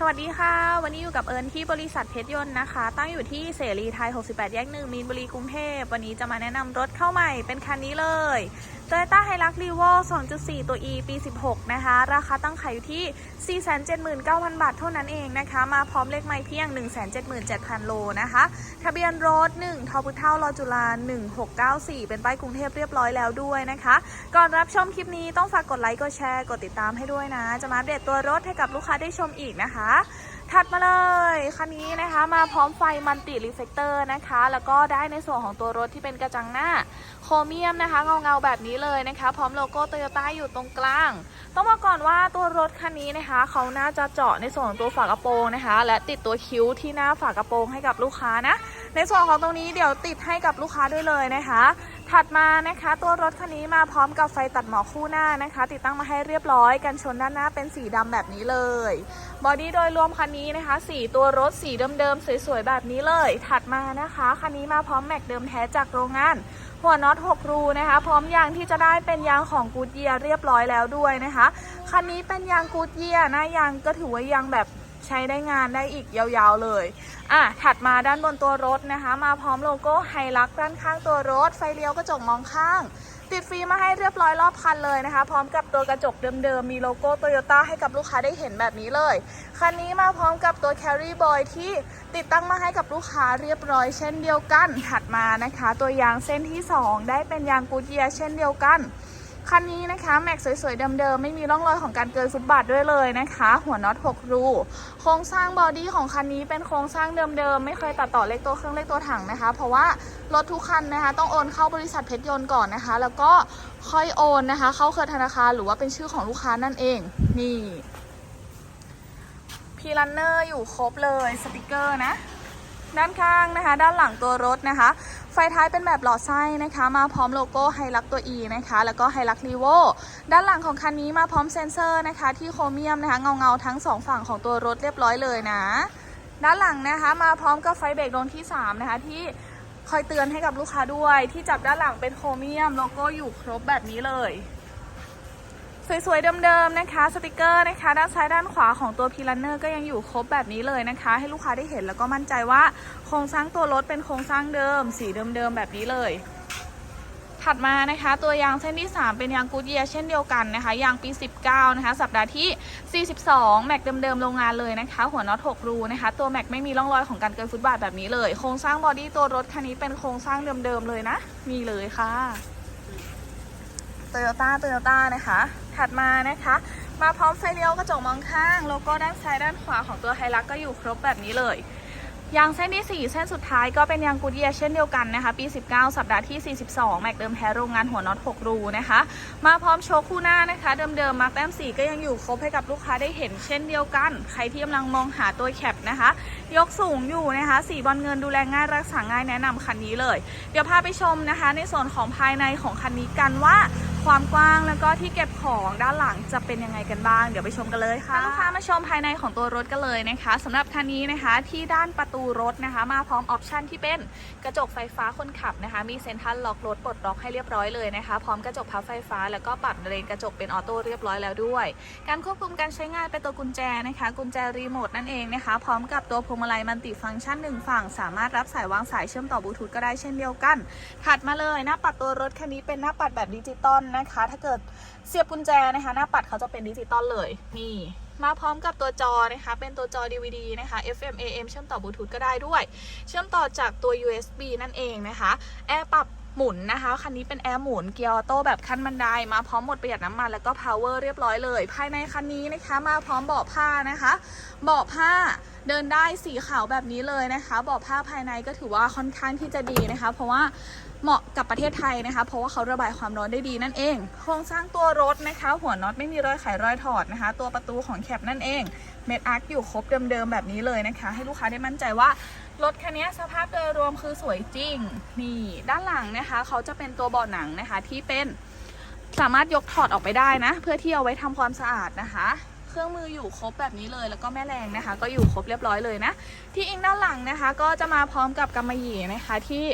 สวัสดีค่ะ วันนี้อยู่กับเอิญที่บริษัทเพชรยนต์นะคะ ตั้งอยู่ที่เสรีไทย 68 แยกหนึ่งมีนบุรีกรุงเทพ วันนี้จะมาแนะนำรถเข้าใหม่เป็นคันนี้เลย Toyota Hilux Revo 2.4 ตัว E ปี 16 นะคะ ราคาตั้งขายอยู่ที่ 479,000 บาทเท่านั้นเองนะคะ มาพร้อมเลขไม้เพียง 177,000 โลนะคะ ทะเบียนรถ 1ทอพุเท่ารอจุฬา1694 เป็นป้ายกรุงเทพเรียบร้อยแล้วด้วยนะคะ ก่อนรับชมคลิปนี้ต้องฝากกดไลค์ กดแชร์ กดติดตามให้ด้วยนะ จะมาเดตตัวรถให้กับลูกค้าได้ชมอีกนะคะถัดมาเลยคันนี้นะคะมาพร้อมไฟมัลติรีเฟกเตอร์นะคะ แล้วก็ได้ในส่วนของตัวรถที่เป็นกระจังหน้าโครเมียมนะคะเงาเงาแบบนี้เลยนะคะ พร้อมโลโก้โตโยต้าอยู่ตรงกลาง ต้องบอกก่อนว่าตัวรถคันนี้นะคะ เขาน่าจะเจาะในส่วนของตัวฝากระโปรงนะคะ และติดตัวคิ้วที่หน้าฝากระโปรงให้กับลูกค้านะ ในส่วนของตรงนี้เดี๋ยวติดให้กับลูกค้าด้วยเลยนะคะ ถัดมานะคะตัวรถคันนี้มาพร้อมกับไฟตัดหมอกคู่หน้านะคะ ติดตั้งมาให้เรียบร้อยกันชนด้านหน้าเป็นสีดำแบบนี้เลย บอดี้โดยรวมคันนี้นะคะ สีตัวรถสีเดิมๆสวยๆแบบนี้เลย ถัดมานะคะคันนี้มาพร้อมแม็กเดิมแท้จากโรงงาน หัวน็อต6รูนะคะ พร้อมยางที่จะได้เป็นยางของกูดเยียเรียบร้อยแล้วด้วยนะคะคันนี้เป็นยางกูดเยียน้ายางก็ถือว่ายางแบบ ใช้ได้งานได้อีกยาวๆเลยอะถัดมาด้านบนตัวรถนะคะ มาพร้อมโลโก้ไฮลักด้านข้างตัวรถ ไฟเลี้ยวกระจกมองข้าง ติดฟิล์มมาให้เรียบร้อยรอบคันเลยนะคะ พร้อมกับตัวกระจกเดิมๆ มีโลโก้โตโยต้าให้กับลูกค้าได้เห็นแบบนี้เลย คันนี้มาพร้อมกับตัว Carry Boy ที่ติดตั้งมาให้กับลูกค้าเรียบร้อยเช่นเดียวกัน ถัดมานะคะ ตัวยางเส้นที่ 2 ได้เป็นยางกูดเยียเช่นเดียวกัน คันนี้นะคะแม็กสวยๆเดิมๆไม่มีร่องรอยของการเกินฟุตบาทด้วยเลยนะคะ หัวน็อต6รูโครงสร้างบอดี้ของคันนี้เป็นโครงสร้างเดิมๆไม่เคยตัดต่อเลขตัวเครื่องเลขตัวถังนะคะ เพราะว่ารถทุกคันนะคะต้องโอนเข้าบริษัทเพชรยนต์ก่อนนะคะ แล้วก็ค่อยโอนนะคะ เข้าเครือธนาคารหรือว่าเป็นชื่อของลูกค้านั่นเองนี่พีลันเนอร์อยู่ครบเลยสติกเกอร์นะ ด้านข้างนะคะ ด้านหลังตัวรถนะคะ ไฟท้ายเป็นแบบหลอดไส้นะคะ มาพร้อมโลโก้ไฮลักตัว E นะคะ แล้วก็ไฮลักรีโวด้านหลังของคันนี้มาพร้อมเซ็นเซอร์นะคะ ที่โครเมียมนะคะ เงาเงาทั้งสองฝั่งของตัวรถเรียบร้อยเลยนะ ด้านหลังนะคะ มาพร้อมกับไฟเบรกดวงที่ 3 นะคะที่คอยเตือนให้กับลูกค้าด้วย ที่จับด้านหลังเป็นโครเมียมโลโก้อยู่ครบแบบนี้เลย สวยๆเดิมๆนะคะสติกเกอร์นะคะ ด้านซ้ายด้านขวาของตัวพีลันเนอร์ก็ยังอยู่ครบแบบนี้เลยนะคะ ให้ลูกค้าได้เห็นแล้วก็มั่นใจว่าโครงสร้างตัวรถเป็นโครงสร้างเดิม สีเดิมๆแบบนี้เลย ถัดมานะคะ ตัวยางเส้นที่ 3 เป็นยางกูดเยียเช่นเดียวกันนะคะ ยางปี 19 นะคะ สัปดาห์ที่ 42 แม็กเดิมๆโรงงานเลยนะคะ หัวน็อต6รูนะคะ ตัวแม็กไม่มีร่องรอยของการเกินฟุตบาทแบบนี้เลย โครงสร้างบอดี้ตัวรถคันนี้เป็นโครงสร้างเดิมๆเลยนะ มีเลยค่ะ โตโยต้าโตโยต้านะคะ ถัดมานะคะ มาพร้อมไฟเลี้ยวกระจกมองข้าง โลโก้ด้านซ้ายด้านขวาของตัวไฮลักก็อยู่ครบแบบนี้เลย ยางเส้นที่ 4 เส้นสุดท้ายก็เป็นยางกูดเยียเช่นเดียวกันนะคะ ปี 19 สัปดาห์ที่ 42 แม็กเดิมแท้โรงงานหัวน็อต 6 รูนะคะ มาพร้อมโชคคู่หน้านะคะ เดิมๆมาร์กแต้มสีก็ยังอยู่ครบให้กับลูกค้าได้เห็นเช่นเดียวกัน ใครที่กำลังมองหาตัวแคปนะคะ ยกสูงอยู่นะคะ สีบอลเงินดูแลง่ายรักษาง่ายแนะนำคันนี้เลย เดี๋ยวพาไปชมนะคะ ในส่วนของภายในของคันนี้กันว่า ความกว้างแล้วก็ที่เก็บของด้านหลังจะเป็นยังไงกันบ้าง เดี๋ยวไปชมกันเลยค่ะลูกค้ามาชมภายในของตัวรถกันเลยนะคะสำหรับคันนี้นะคะที่ด้านประตูรถนะคะ มาพร้อมออปชันที่เป็นกระจกไฟฟ้าคนขับนะคะ มีเซ็นทรัลล็อกรถปลดล็อกให้เรียบร้อยเลยนะคะ พร้อมกระจกพับไฟฟ้า แล้วก็ปรับเรนกระจกเป็นออโต้เรียบร้อยแล้วด้วย การควบคุมการใช้งานเป็นตัวกุญแจนะคะ กุญแจรีโมทนั่นเองนะคะ พร้อมกับตัวพวงมาลัยมัลติฟังก์ชันหนึ่งฝั่ง สามารถรับสายวางสายเชื่อมต่อบลูทูธก็ได้เช่นเดียวกัน ถัดมาเลยหน้าปัดตัวรถคันนี้เป็นหน้าปัดแบบดิจิตอลนะคะ ถ้าเกิดเสียบกุญแจนะคะ หน้าปัดเขาจะเป็นดิจิตอลเลย นี่ มาพร้อมกับตัวจอนะคะ เป็นตัวจอ DVD นะคะ FM AM เชื่อมต่อบลูทูธก็ได้ด้วย เชื่อมต่อจากตัว USB นั่นเองนะคะ แอร์ปรับหมุนนะคะ คันนี้เป็นแอร์หมุนเกียร์ออโต้แบบขั้นบันไดมาพร้อมหมดประหยัดน้ำมันแล้วก็ power เรียบร้อยเลย ภายในคันนี้นะคะ มาพร้อมเบาะผ้านะคะ เบาะผ้าเดินได้สีขาวแบบนี้เลยนะคะ เบาะผ้าภายในก็ถือว่าค่อนข้างที่จะดีนะคะ เพราะว่า เหมาะกับประเทศไทยนะคะ เพราะว่าเขาระบายความร้อนได้ดีนั่นเอง โครงสร้างตัวรถนะคะ หัวน็อตไม่มีรอยไขรอยถอดนะคะ ตัวประตูของแคปนั่นเอง เม็ดอาร์คอยู่ครบเดิมๆแบบนี้เลยนะคะ ให้ลูกค้าได้มั่นใจว่ารถคันนี้สภาพโดยรวมคือสวยจริง นี่ด้านหลังนะคะ เขาจะเป็นตัวเบาะหนังนะคะที่เป็นสามารถยกถอดออกไปได้นะ เพื่อที่เอาไว้ทำความสะอาดนะคะ ขรื่องมืออยู่ครบแบบนี้เลย แล้วก็แม่แรงนะคะ ก็อยู่ครบเรียบร้อยเลยนะ ที่อิงด้านหลังนะคะ ก็จะมาพร้อมกับกำมะหยี่นะคะที่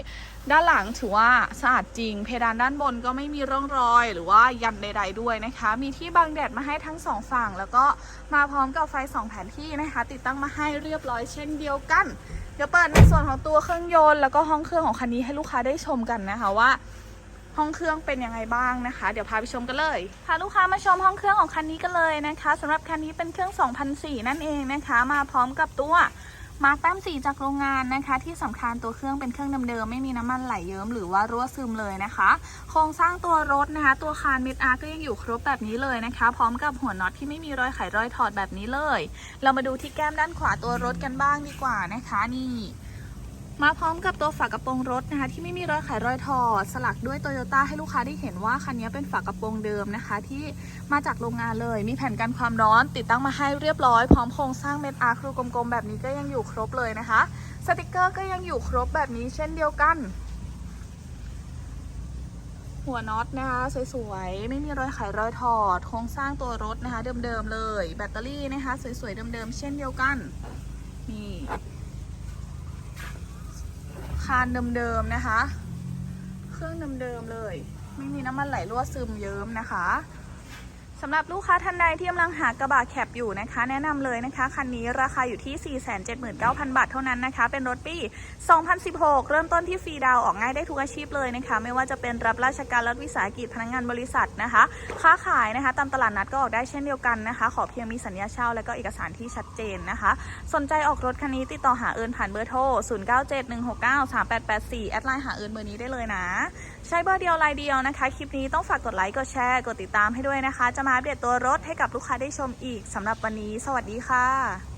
ด้านหลังถือว่าสะอาดจริง เพดานด้านบนก็ไม่มีร่องรอย หรือว่ายันใด ๆ ด้วยนะคะ มีที่บังแดดมาให้ทั้งสองฝั่ง แล้วก็มาพร้อมกับไฟสองแผนที่นะคะ ติดตั้งมาให้เรียบร้อยเช่นเดียวกันเดี๋ยวเปิดในส่วนของตัวเครื่องยนต์แล้วก็ห้องเครื่องของคันนี้ให้ลูกค้าได้ชมกันนะคะว่า ห้องเครื่องเป็นยังไงบ้างนะคะ เดี๋ยวพาไปชมกันเลยพาลูกค้ามาชมห้องเครื่องของคันนี้กันเลยนะคะสำหรับคันนี้เป็นเครื่อง2004นั่นเองนะคะ มาพร้อมกับตัวมาร์กแต้มสีจากโรงงานนะคะ ที่สำคัญตัวเครื่องเป็นเครื่องเดิมๆไม่มีน้ำมันไหลเยิ้มหรือว่ารั่วซึมเลยนะคะ โครงสร้างตัวรถนะคะ ตัวคานมิดอาร์ก็ยังอยู่ครบแบบนี้เลยนะคะ พร้อมกับหัวน็อตที่ไม่มีรอยไขรอยถอดแบบนี้เลย เรามาดูที่แก้มด้านขวาตัวรถกันบ้างดีกว่านะคะนี่ มาพร้อมกับตัวฝากระโปรงรถนะคะ ที่ไม่มีรอยไขรอยถอด สลักด้วยโตโยต้าให้ลูกค้าได้เห็นว่าคันนี้เป็นฝากระโปรงเดิมนะคะ ที่มาจากโรงงานเลย มีแผ่นกันความร้อน ติดตั้งมาให้เรียบร้อย พร้อมโครงสร้างเม็ดอาร์ครูกลมๆแบบนี้ก็ยังอยู่ครบเลยนะคะ สติกเกอร์ก็ยังอยู่ครบแบบนี้เช่นเดียวกันหัวน็อตนะคะสวยๆ ไม่มีรอยไขรอยถอด โครงสร้างตัวรถนะคะ เดิมๆเลย แบตเตอรี่นะคะ สวยๆ เดิมๆ เช่นเดียวกัน นี่ คานเดิมๆนะคะ เครื่องเดิมๆเลย ไม่มีน้ำมันไหลรั่วซึมเยิ้มนะคะ สำหรับลูกค้าท่านใดที่กำลังหากระบะแคปอยู่นะคะ แนะนำเลยนะคะคันนี้ราคาอยู่ที่ 479,000 บาทเท่านั้นนะคะ เป็นรถปี 2016 เริ่มต้นที่ฟรีดาวออกง่ายได้ทุกอาชีพเลยนะคะ ไม่ว่าจะเป็นรับราชการรัฐวิสาหกิจพนักงานบริษัทนะคะ ค้าขายนะคะ ตามตลาดนัดก็ออกได้เช่นเดียวกันนะคะ ขอเพียงมีสัญญาเช่าและก็เอกสารที่ชัดเจนนะคะ สนใจออกรถคันนี้ติดต่อหาเอิญผ่านเบอร์โทร 0971693884 แอดไลน์หาเอิญเบอร์นี้ได้เลยนะ ใช้เบอร์เดียวไลน์เดียวนะคะ คลิปนี้ต้องฝากกดไลค์กดแชร์กดติดตามให้ด้วยนะคะจะมาอัปเดตตัวรถให้กับลูกค้าได้ชมอีกสำหรับวันนี้ สวัสดีค่ะ